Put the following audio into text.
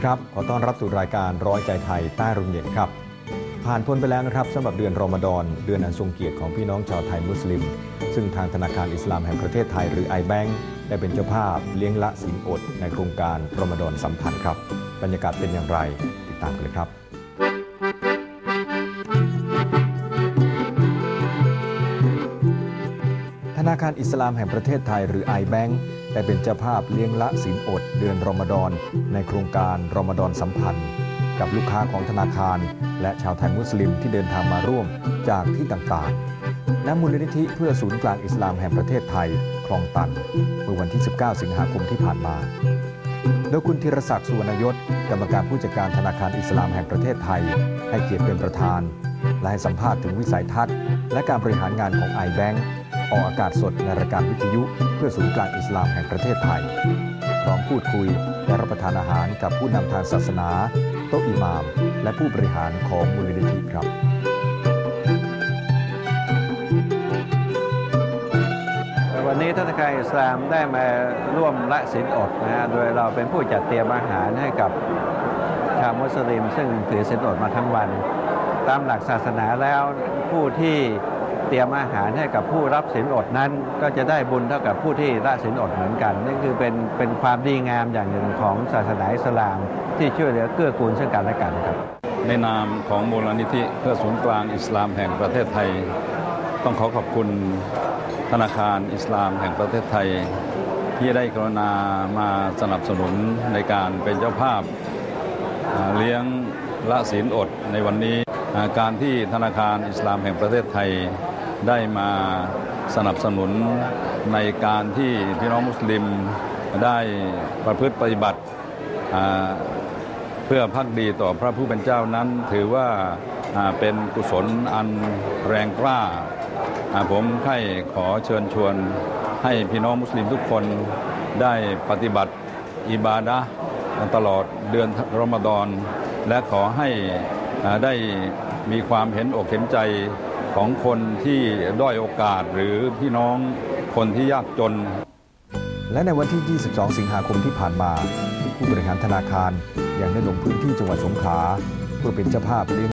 ดีครับ ขอต้อนรับสู่รายการร้อยใจไทยใต้ร่มเย็นครับ ผ่านพ้นไปแล้วนะครับสำหรับเดือนรอมฎอนเดือนอันทรงเกียรติของพี่น้องชาวไทยมุสลิม ซึ่งทางธนาคารอิสลามแห่งประเทศไทยหรือ iBank ได้เป็นเจ้าภาพเลี้ยงละสินอดในโครงการรอมฎอนสัมพันธ์ครับ บรรยากาศเป็นอย่างไรติดตามกันเลยครับ ธนาคารอิสลามแห่งประเทศไทยหรือ iBank ได้เป็นเจ้าภาพเลี้ยงละศีลอดเดือนรอมฎอนในโครงการรอมฎอนสัมพันธ์ กับลูกค้าของธนาคาร และชาวไทยมุสลิมที่เดินทางมาร่วมจากที่ต่างๆณมูลนิธิเพื่อศูนย์กลางอิสลามแห่งประเทศไทยคลองตันเมื่อวันที่ 19 สิงหาคมที่ผ่านมาโดยคุณธีรศักดิ์สุวรรณยศกรรมการผู้จัดการธนาคารอิสลามแห่งประเทศไทย ให้เกียรติเป็นประธาน และให้สัมภาษณ์ถึงวิสัยทัศน์ และการบริหารงานของ iBank ออกอากาศสดในรายการวิทยุเพื่อศูนย์กลางอิสลามแห่งประเทศไทย พร้อมพูดคุยและรับประทานอาหารกับผู้นำทางศาสนา โต๊ะอิหมาม และผู้บริหารของมูลนิธิครับวันนี้ธนาคารอิสลามได้มาร่วมละศีลอดนะฮะโดยเราเป็นผู้จัดเตรียมอาหารให้กับชาวมุสลิม ซึ่งถือศีลอดมาทั้งวัน ตามหลักศาสนาแล้วผู้ที่ เตรียมอาหารให้กับผู้รับศีลอดนั้น ก็จะได้บุญเท่ากับผู้ที่ละศีลอดเหมือนกันนี่คือเป็นเป็นความดีงามอย่างหนึ่งของศาสนาอิสลาม ที่ช่วยเหลือเกื้อกูลซึ่งกันและกันครับ ในนามของมูลนิธิเพื่อศูนย์กลางอิสลามแห่งประเทศไทย ต้องขอขอบคุณธนาคารอิสลามแห่งประเทศไทย ที่ได้กรุณามาสนับสนุนในการเป็นเจ้าภาพาเลี้ยงละศีลอดในวันนี้าการที่ธนาคารอิสลามแห่งประเทศไทย ได้มาสนับสนุนในการที่พี่น้องมุสลิมได้ประพฤติปฏิบัติเพื่อพักดีต่อพระผู้เป็นเจ้านั้น ถือว่าเป็นกุศลอันแรงกล้า ผมให้ขอเชิญชวนให้พี่น้องมุสลิมทุกคนได้ปฏิบัติอิบาดะตลอดเดือนรอมฎอนและขอให้ได้มีความเห็นอกเห็นใจ ของคนที่ด้อยโอกาสหรือพี่น้องคนที่ยากจน และในวันที่ 22 สิงหาคมที่ผ่านมา ผู้บริหารธนาคารยังได้ลงพื้นที่จังหวัดสงขลาเพื่อเป็นเจ้าภาพเลี้ยง